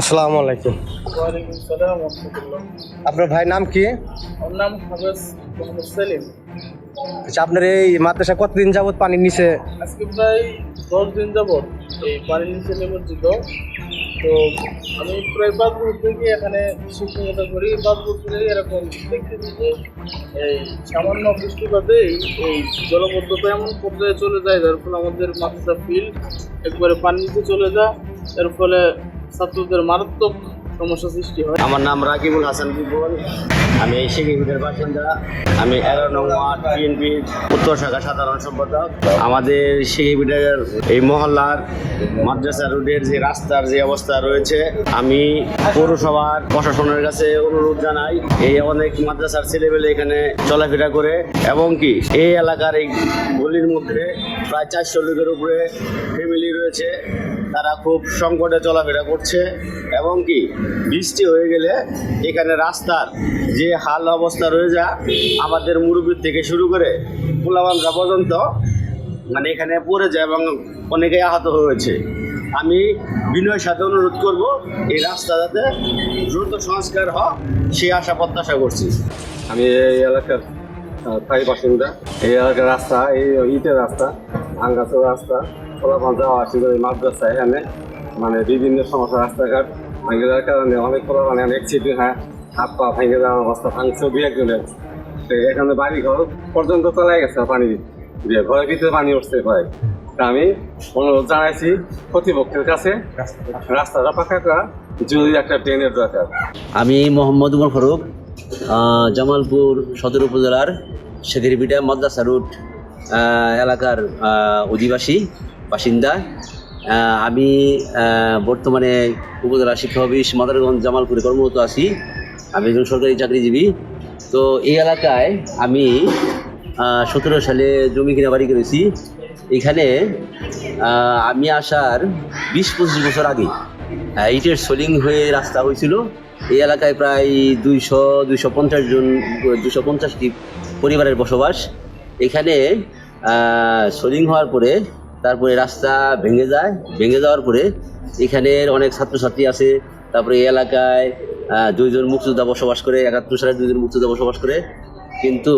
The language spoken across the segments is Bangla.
আসসালামু আলাইকুম। আপনার ভাই নাম কি? নাম সেলিম। আচ্ছা আপনার এই মাদ্রাসা কতদিন যাবত পানির নিচে? আজকে প্রায় দশ দিন যাবৎ এই পানির নিচে নিমজ্জিত। তো আমি প্রায় পাঁচ বছর থেকে এখানে শিক্ষকতা করি। পাঁচ বছর থেকে এরকম দেখতেছি যে এই সামান্য বৃষ্টিপাতেই এই জলবদ্ধতা এমন পর্যায়ে চলে যায় যার ফলে আমাদের মাদ্রাসা ফিল্ড একবারে পানির নিচে চলে যায়। এর ফলে ছাত্রদের মারাত্মক সমস্যা সৃষ্টি হয়। আমার নাম রাকিবুল হাসান বিপুল। আমি এই শেখিবিদের বাসিন্দা। আমি এগারো নং ওয়ার্ড বিএনপির উত্তর শাখা সাধারণ সম্পাদক। আমাদের শেখিবিদের এই মহল্লার মাদ্রাসা রোডের যে রাস্তার যে অবস্থা রয়েছে, আমি পৌরসভার প্রশাসনের কাছে অনুরোধ জানাই, এই অনেক মাদ্রাসার ছেলেবেলে এখানে চলাফেরা করে এবং কি এই এলাকার এই গলির মধ্যে প্রায় চারশো লোকের উপরে ফ্যামিলি রয়েছে। তারা খুব সংকটে চলাফেরা করছে এবং কি বৃষ্টি হয়ে গেলে এখানে রাস্তার যে হাল অবস্থা রয়ে যা, আমাদের মুরব্বীর থেকে শুরু করে পোলাবান্ধা পর্যন্ত মানে এখানে পড়ে যায় এবং অনেকেই আহত হয়েছে। আমি বিনয়ের সাথে অনুরোধ করব, এই রাস্তা যাতে দ্রুত সংস্কার হয়, সেই আশা প্রত্যাশা করছি। আমি এই এলাকার স্থায়ী বাসিন্দা। এই এলাকার রাস্তা, এই ইটের রাস্তা আঙ্গাসের রাস্তা ফলাফল যাওয়া মাদ্রাসা এখানে মানে বিভিন্ন সমস্যা, রাস্তাঘাট ভেঙে যাওয়ার কারণে অনেক ফলাফল, অনেক ছিটি হ্যাঁ হাত পা ভেঙে যাওয়ার অবস্থা, ভাঙছে দুই একজনের। এখানে বাড়ি ঘর পর্যন্ত চলে গেছে পানি দিয়ে, ঘরের ভিতরে পানি উঠছে প্রায়। আমি অনুরোধ জানাইছি কর্তৃপক্ষের কাছে রাস্তাটা পাকা করা জরুরি একটা ট্রেনের দরকার। আমি মোহাম্মদ উমর ফারুক জামালপুর সদর উপজেলার শেদিরবিটা মাদ্রাসা রুট এলাকার অধিবাসী। বাসিন্দা। আমি বর্তমানে উপজেলা শিক্ষা অফিস মাদারগঞ্জ জামালপুরে কর্মরত আছি। আমি একজন সরকারি চাকরিজীবী। তো এই এলাকায় আমি সতেরো সালে জমি কিনে বাড়ি করেছি। এখানে আমি আসার বিশ পঁচিশ বছর আগে ইটের সোলিং হয়ে রাস্তা হয়েছিল। এই এলাকায় প্রায় দুইশো দুইশো পঞ্চাশ জন দুশো পঞ্চাশটি পরিবারের বসবাস। এখানে সোলিং হওয়ার পরে তারপরে রাস্তা ভেঙে যায়। ভেঙে যাওয়ার পরে এখানের অনেক ছাত্রছাত্রী আছে, তারপরে এই এলাকায় দুইজন মুক্তিযোদ্ধা বসবাস করে, একাত্তর সালে দুইজন মুক্তিযোদ্ধা বসবাস করে। কিন্তু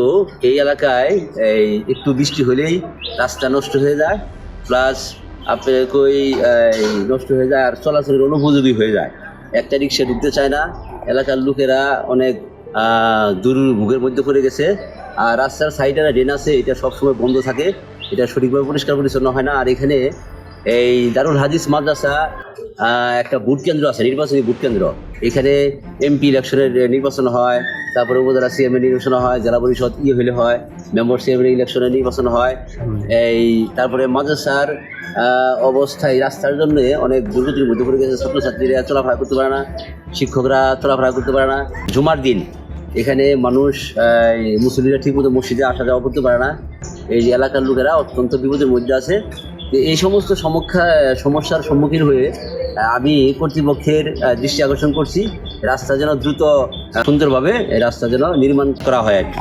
এই এলাকায় এই একটু বৃষ্টি হলেই রাস্তা নষ্ট হয়ে যায় প্লাস আপনার কই নষ্ট হয়ে যায় আর চলাচলের অনুপযোগী হয়ে যায়। একটা রিক্সা ঢুকতে চায় না। এলাকার লোকেরা অনেক দুর্ভোগের মধ্যে পড়ে গেছে। আর রাস্তার সাইডে ড্রেন আছে, এটা সবসময় বন্ধ থাকে। এটা সঠিকভাবে পরিষ্কার পরিচ্ছন্ন হয় না। আর এখানে এই দারুল হাদিস মাদ্রাসা একটা ভোট কেন্দ্র আছে, নির্বাচনী ভোট কেন্দ্র। এখানে এমপি ইলেকশনের নির্বাচন হয়, তারপরে উপজেলা সিএমের নির্বাচন হয়, জেলা পরিষদ ই হলে হয় মেম্বার সিএমের ইলেকশনের নির্বাচন হয়। এই, তারপরে মাদ্রাসার অবস্থায় রাস্তার জন্য অনেক দুর্গতির মধ্যে পড়ে গেছে। ছাত্রছাত্রীরা চলাফেরা করতে পারে না, শিক্ষকরা চলাফেরা করতে পারে না। জুমার দিন এখানে মানুষ মুসলিমরা ঠিকমতো মসজিদে আসা যাওয়া করতে পারে না। এই এলাকার লোকেরা অত্যন্ত বিপদের মধ্যে আছে। এই সমস্ত সমস্যা সমস্যার সম্মুখীন হয়ে আমি কর্তৃপক্ষের দৃষ্টি আকর্ষণ করছি। রাস্তা যেন দ্রুত সুন্দরভাবে রাস্তা যেন নির্মাণ করা হয় আর কি।